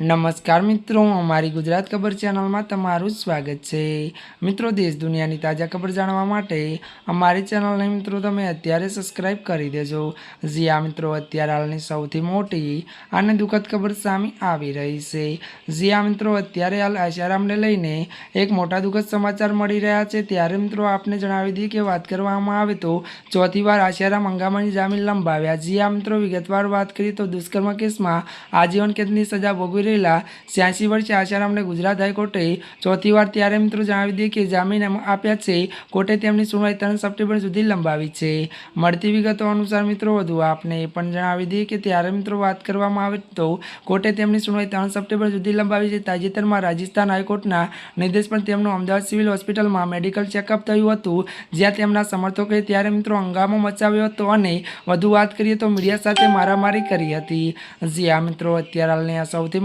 નમસ્કાર મિત્રો, અમારી ગુજરાત ખબર ચેનલમાં તમારું સ્વાગત છે. મિત્રો, દેશ દુનિયાની તાજા ખબર જાણવા માટે અમારી ચેનલને મિત્રો તમે અત્યારે સબસ્ક્રાઈબ કરી દેજો. જી આ મિત્રો, અત્યારે હાલની સૌથી મોટી અને દુઃખદ ખબર સામે આવી રહી છે. જી આ મિત્રો, અત્યારે હાલ આશારામને લઈને એક મોટા દુઃખદ સમાચાર મળી રહ્યા છે. ત્યારે મિત્રો, આપને જણાવી દઈએ કે વાત કરવામાં આવે તો ચોથી વાર આશારામ હંગામાની જામીન લંબાવ્યા. જી આ મિત્રો, વિગતવાર વાત કરીએ તો દુષ્કર્મ કેસમાં આજીવન કેદની સજા ભોગવી રહેલા છ્યાસી વર્ષે આશારામને ગુજરાત હાઈકોર્ટે ચોથી વાર ત્યારે મિત્રો જણાવી દઈએ કે જામીન આપ્યા છે. કોર્ટે તેમની સુનવાઈ ત્રણ સપ્ટેમ્બર સુધી લંબાવી છે. મળતી વિગતો અનુસાર મિત્રો વધુ આપને એ પણ જણાવી દઈએ કે ત્યારે મિત્રો વાત કરવામાં આવે તો કોર્ટે તેમની સુનવાઈ ત્રણ સપ્ટેમ્બર સુધી લંબાવી છે. તાજેતરમાં રાજસ્થાન હાઈકોર્ટના નિર્દેશ પણ તેમનું અમદાવાદ સિવિલ હોસ્પિટલમાં મેડિકલ ચેકઅપ થયું હતું, જ્યાં તેમના સમર્થકોએ ત્યારે મિત્રો હંગામો મચાવ્યો હતો અને વધુ વાત કરીએ તો મીડિયા સાથે મારામારી કરી હતી. જી આ મિત્રો, અત્યારે હાલની આ સૌથી